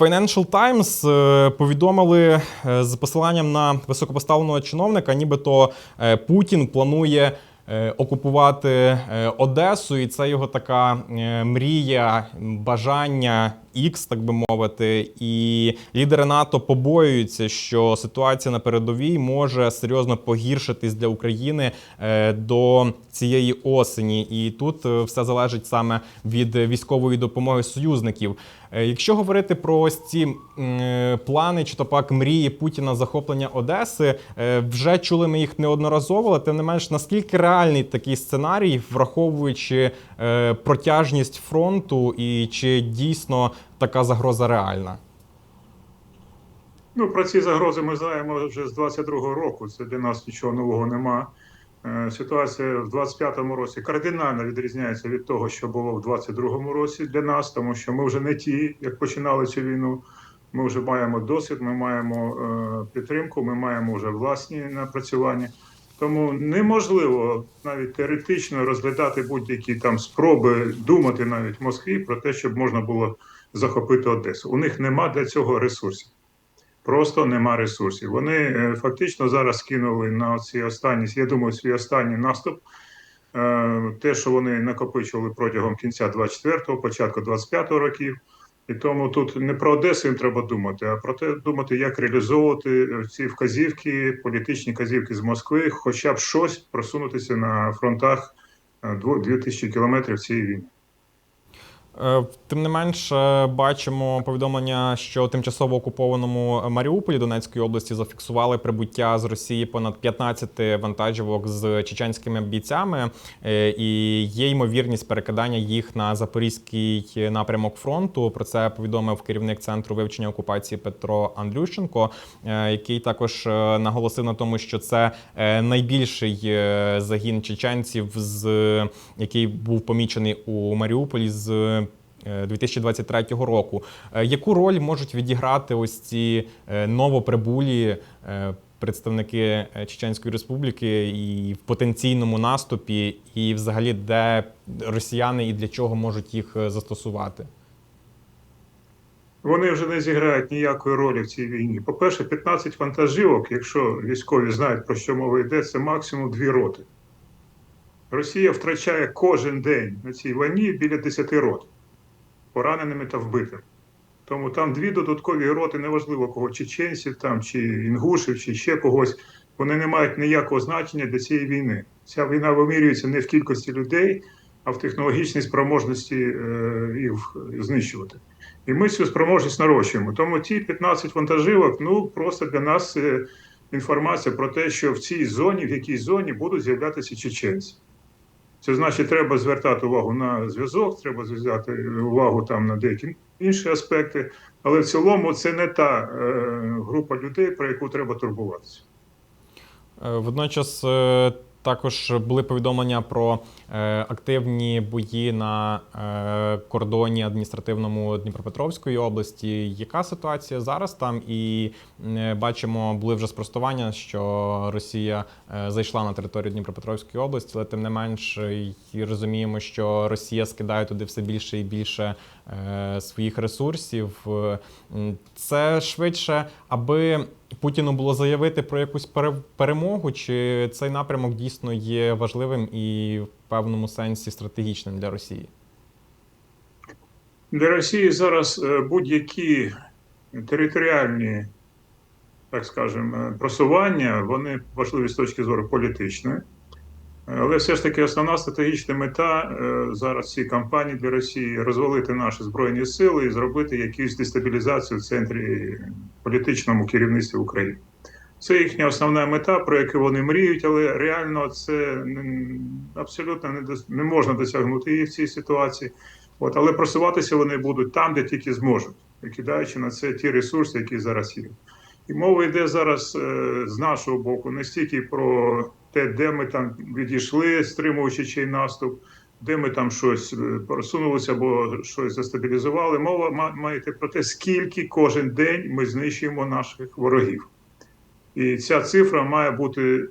Financial Times е, повідомили е, з посиланням на високопоставленого чиновника, нібито е, Путін планує окупувати Одесу, і це його така мрія, бажання X, так би мовити. І лідери НАТО побоюються, що ситуація на передовій може серйозно погіршитись для України е, до цієї осені. І тут е, все залежить саме від військової допомоги союзників. Е, Якщо говорити про ось ці плани чи то пак мрії Путіна захоплення Одеси, вже чули ми їх неодноразово, але тим не менш, наскільки реальний такий сценарій, враховуючи протяжність фронту, і чи дійсно така загроза реальна? Ну, про ці загрози ми знаємо вже з 22-го року. Це для нас нічого нового нема. Е, Ситуація в 25-му році кардинально відрізняється від того, що було в 22-му році для нас, тому що ми вже не ті, як починали цю війну. Ми вже маємо досвід, ми маємо е, підтримку, ми маємо вже власні напрацювання. Тому неможливо навіть теоретично розглядати будь-які там спроби думати навіть в Москві про те, щоб можна було захопити Одесу. У них нема для цього ресурсів. Просто нема ресурсів. Вони е, фактично зараз кинули на ці останні, я думаю, свій останній наступ. Е, Те, що вони накопичували протягом кінця 24-го, початку 25-го років. І тому тут не про Одесу їм треба думати, а про те думати, як реалізовувати ці вказівки, політичні вказівки з Москви, хоча б щось просунутися на фронтах е, 2000 кілометрів цієї війни. Е, Тим не менш, е, бачимо повідомлення, що тимчасово окупованому Маріуполі Донецької області зафіксували прибуття з Росії понад 15 вантажівок з чеченськими бійцями, е, і є ймовірність перекидання їх на запорізький напрямок фронту. Про це повідомив керівник центру вивчення окупації Петро Андрющенко, який також наголосив на тому, що це найбільший загін чеченців, з який був помічений у Маріуполі з 2023 року. Е, Яку роль можуть відіграти ось ці е, новоприбулі е, представники е, Чеченської Республіки і в потенційному наступі, і взагалі де росіяни і для чого можуть їх е, застосувати? Вони вже не зіграють ніякої ролі в цій війні. По-перше, 15 вантажівок, якщо військові знають, про що мова йде, це максимум дві роти. Росія втрачає кожен день на цій війні біля 10 рот пораненими та вбитими. Тому там дві додаткові роти, неважливо кого, чеченців там, чи інгушів, чи ще когось, вони не мають ніякого значення для цієї війни. Ця війна вимірюється не в кількості людей, а в технологічній спроможності е, їх знищувати. І ми цю спроможність нарощуємо. Тому ті 15 вантажівок, ну просто для нас е, інформація про те, що в цій зоні, в якій зоні будуть з'являтися чеченці. Це значить, треба звертати увагу на зв'язок, треба звертати увагу там на деякі інші аспекти. Але в цілому це не та е, група людей, про яку треба турбуватися. Е, Водночас е, також були повідомлення про е, активні бої на е, кордоні адміністративному Дніпропетровської області. Яка ситуація зараз там? І е, бачимо, були вже спростування, що Росія зайшла на територію Дніпропетровської області, але тим не менш розуміємо, що Росія скидає туди все більше і більше своїх ресурсів. Це швидше, аби Путіну було заявити про якусь пере- перемогу, чи цей напрямок дійсно є важливим і в певному сенсі стратегічним для Росії? Для Росії зараз е, будь-які територіальні, так скажемо, просування, вони важливі з точки зору політичної. Е, Але все ж таки основна стратегічна мета е, зараз цій кампанії для Росії розвалити наші збройні сили і зробити якусь дестабілізацію в центрі політичному керівництві України. Це їхня основна мета, про яку вони мріють, але реально це абсолютно не, не можна досягнути її в цій ситуації. От, але просуватися вони будуть там, де тільки зможуть, кидаючи на це ті ресурси, які зараз є. І мова йде зараз е, з нашого боку не стільки про те, де ми там відійшли, стримуючи чий наступ, де ми там щось е, просунулися або щось застабілізували. Мова ма- має про те, скільки кожен день ми знищуємо наших ворогів. І ця цифра має бути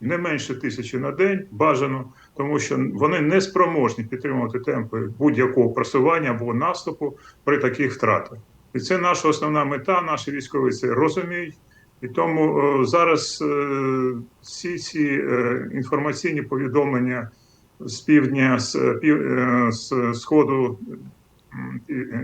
не менше тисячі на день, бажано, тому що вони не спроможні підтримувати темпи будь-якого просування або наступу при таких втратах. І це наша основна мета. Наші військові це розуміють. І тому е, зараз е, всі ці е, інформаційні повідомлення з півдня, з, з сходу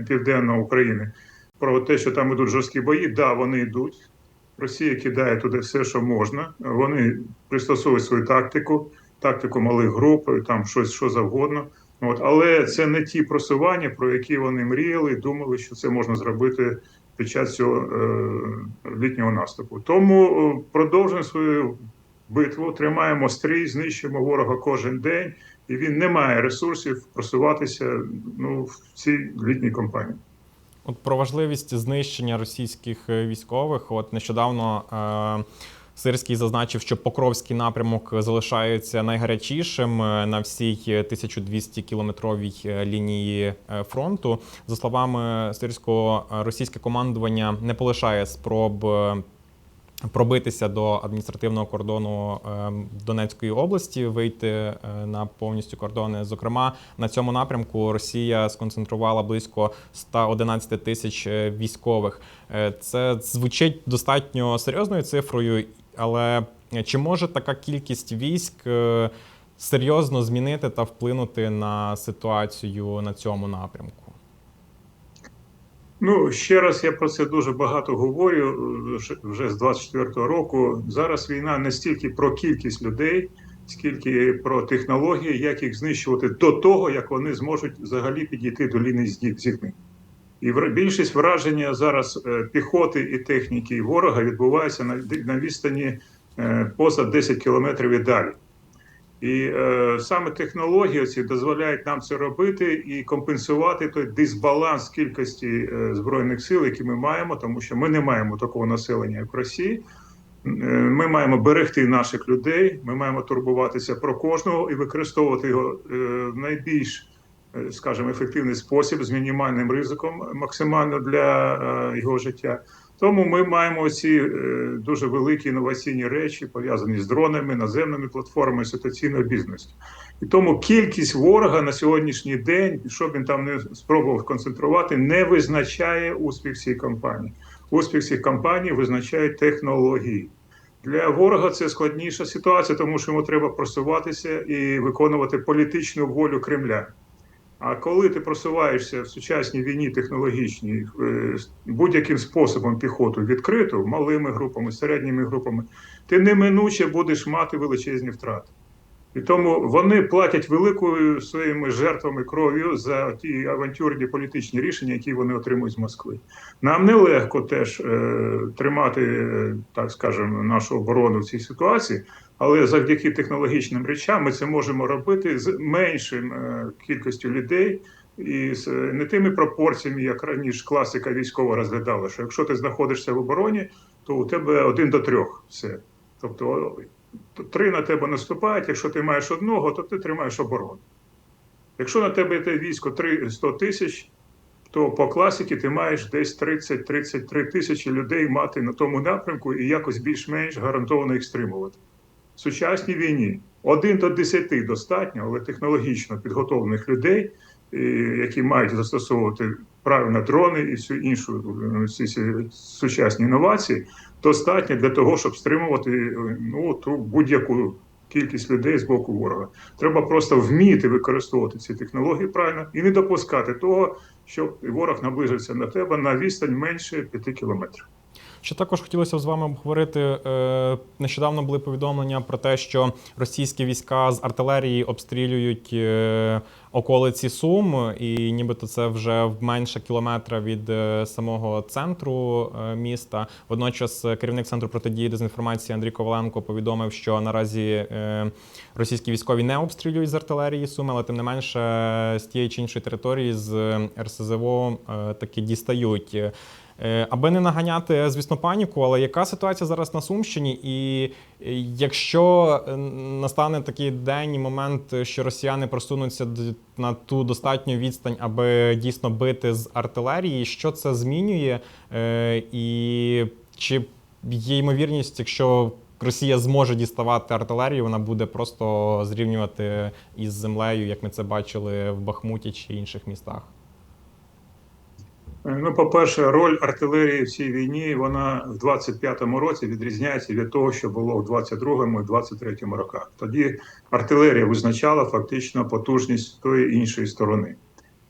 південної України про те, що там ідуть жорсткі бої, да, вони йдуть. Росія кидає туди все, що можна. Вони пристосовують свою тактику, тактику малих груп, там щось що завгодно. От, але це не ті просування, про які вони мріяли, думали, що це можна зробити під час цього е, літнього наступу. Тому е, продовжуємо свою битву, тримаємо стрій, знищуємо ворога кожен день, і він не має ресурсів просуватися ну, в цій літній кампанії. От про важливість знищення російських е, військових. От нещодавно е, Сирський зазначив, що Покровський напрямок залишається найгарячішим е, на всій 1200 кілометровій е, лінії е, фронту. За словами Сирського, російське командування не полишає спроб. Пробитися до адміністративного кордону Донецької області, вийти на повністю кордони. Зокрема, на цьому напрямку Росія сконцентрувала близько 111 тисяч військових. Це звучить достатньо серйозною цифрою, але чи може така кількість військ е, серйозно змінити та вплинути на ситуацію на цьому напрямку? Ну, ще раз я про це дуже багато говорю е, вже- з 24-го року. Зараз війна не стільки про кількість людей, скільки про технології, як їх знищувати до того, як вони зможуть взагалі підійти до лінії зі- зіткнень. І більшість враження зараз е, піхоти і техніки ворога відбувається на, відстані е, поза 10 кілометрів і далі. І е, саме технології ці дозволяють нам це робити і компенсувати той дисбаланс кількості е, збройних сил, які ми маємо, тому що ми не маємо такого населення, як в Росії. Е, Ми маємо берегти наших людей, ми маємо турбуватися про кожного і використовувати його е, найбільш, скажімо, ефективний спосіб з мінімальним ризиком максимально для е, його життя. Тому ми маємо ці е, дуже великі інноваційні речі, пов'язані з дронами, наземними платформами, ситуаційною бізнесу. І тому кількість ворога на сьогоднішній день, що б він там не спробував концентрувати, не визначає успіх цієї кампанії. Успіх цих кампаній визначають технології. Для ворога це складніша ситуація, тому що йому треба просуватися і виконувати політичну волю Кремля. А коли ти просуваєшся в сучасній війні технологічній е, будь-яким способом піхоту відкриту, малими групами, середніми групами, ти неминуче будеш мати величезні втрати. І тому вони платять великою своїми жертвами кров'ю за ті авантюрні політичні рішення, які вони отримують з Москви. Нам нелегко теж е, тримати, е, так скажемо, нашу оборону в цій ситуації, але завдяки технологічним речам ми це можемо робити з меншим е, кількістю людей і з е, не тими пропорціями, як раніше класика військова розглядала, що якщо ти знаходишся в обороні, то у тебе один до трьох все. Тобто то три на тебе наступають. Якщо ти маєш одного, то ти тримаєш оборону. Якщо на тебе йде військо 3 100 тисяч, то по класіки ти маєш десь 30-33 тисячі людей мати на тому напрямку і якось більш-менш гарантовано їх стримувати. В сучасній війні один до 10 достатньо, але технологічно підготовлених людей, які мають застосовувати правильно дрони і всю іншу е, всі ці сучасні інновації, достатньо для того, щоб стримувати е, ну, ту будь-яку кількість людей з боку ворога. Треба просто вміти використовувати ці технології правильно і не допускати того, щоб ворог наближився на тебе на відстань менше 5 кілометрів. Ще також хотілося б з вами обговорити. е, Нещодавно були повідомлення про те, що російські війська з артилерії обстрілюють е, околиці Сум, і нібито це вже менше кілометра від е, самого центру міста. Водночас керівник центру протидії дезінформації Андрій Коваленко повідомив, що наразі російські військові не обстрілюють з артилерії Суми, але тим не менше з тієї чи іншої території з РСЗВО таки дістають. Е, Аби не наганяти, звісно, паніку, але яка ситуація зараз на Сумщині? І е, якщо е, настане такий день і момент, що росіяни просунуться на ту достатню відстань, аби дійсно бити з артилерії, що це змінює? Е, І чи є ймовірність, якщо Росія зможе діставати артилерію, вона буде просто зрівнювати із землею, як ми це бачили в Бахмуті чи інших містах? Е, Ну, по-перше, роль артилерії в цій війні вона в 25-му році відрізняється від того, що було в 22-му і 23-му роках. Тоді артилерія визначала фактично потужність тої іншої сторони.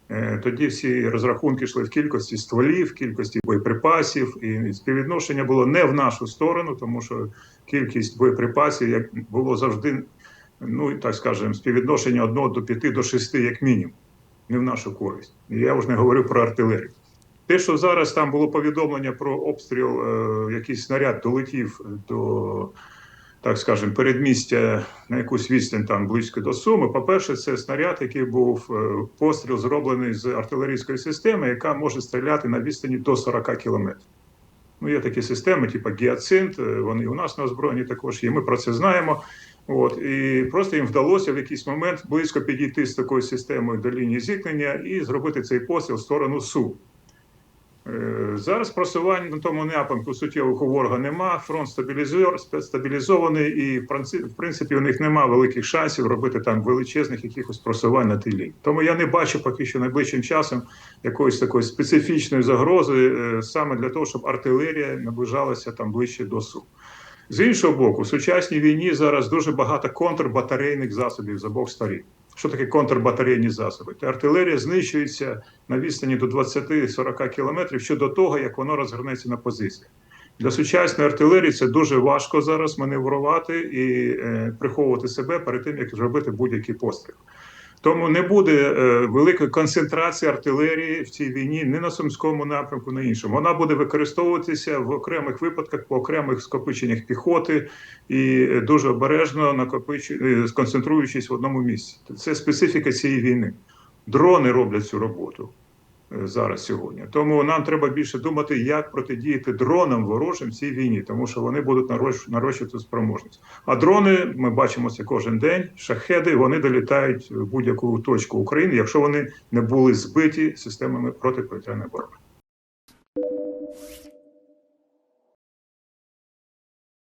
Е, Тоді всі розрахунки йшли в кількості стволів, кількості боєприпасів, і співвідношення було не в нашу сторону, тому що кількість боєприпасів як було завжди, ну так скажемо, співвідношення 1 до 5 до 6 як мінімум, не в нашу користь. Я вже не говорю про артилерію. Те, що зараз там було повідомлення про обстріл, е, якийсь снаряд долетів до, так скажемо, передмістя на якусь відстань там близько до Суми. По-перше, це снаряд, який був е, постріл зроблений з артилерійської системи, яка може стріляти на відстані до 40 кілометрів. Ну, є такі системи, типу гіацинт, е, вони у нас на озброєнні також є. Ми про це знаємо. От і просто їм вдалося в якийсь момент близько підійти з такою системою до лінії зіткнення і зробити цей постріл в сторону Су. Е, Зараз просувань на тому напрямку суттєвих у ворога нема. Фронт стабілізований, і в принципі, у них нема великих шансів робити там величезних якихось просувань на лінії. Тому я не бачу поки що найближчим часом якоїсь такої специфічної загрози е, саме для того, щоб артилерія наближалася там ближче до Су. З іншого боку, в сучасній війні зараз дуже багато контрбатарейних засобів з обох сторін. Що таке контрбатарейні засоби? Артилерія знищується на відстані до 20-40 кілометрів ще до того, як воно розгорнеться на позиціях. Для сучасної артилерії це дуже важко зараз маневрувати і е, приховувати себе перед тим, як зробити будь-який постріл. Тому не буде е, великої концентрації артилерії в цій війні ні на сумському напрямку, на іншому. Вона буде використовуватися в окремих випадках по окремих скопиченнях піхоти і дуже обережно накопичу, е, сконцентруючись в одному місці. Це специфіка цієї війни. Дрони роблять цю роботу зараз сьогодні. Тому нам треба більше думати, як протидіяти дронам ворожим цій війні, тому що вони будуть нарощ- нарощувати спроможність. А дрони, ми бачимо це кожен день. Шахеди вони долітають в будь-яку точку України, якщо вони не були збиті системами протиповітряної оборони.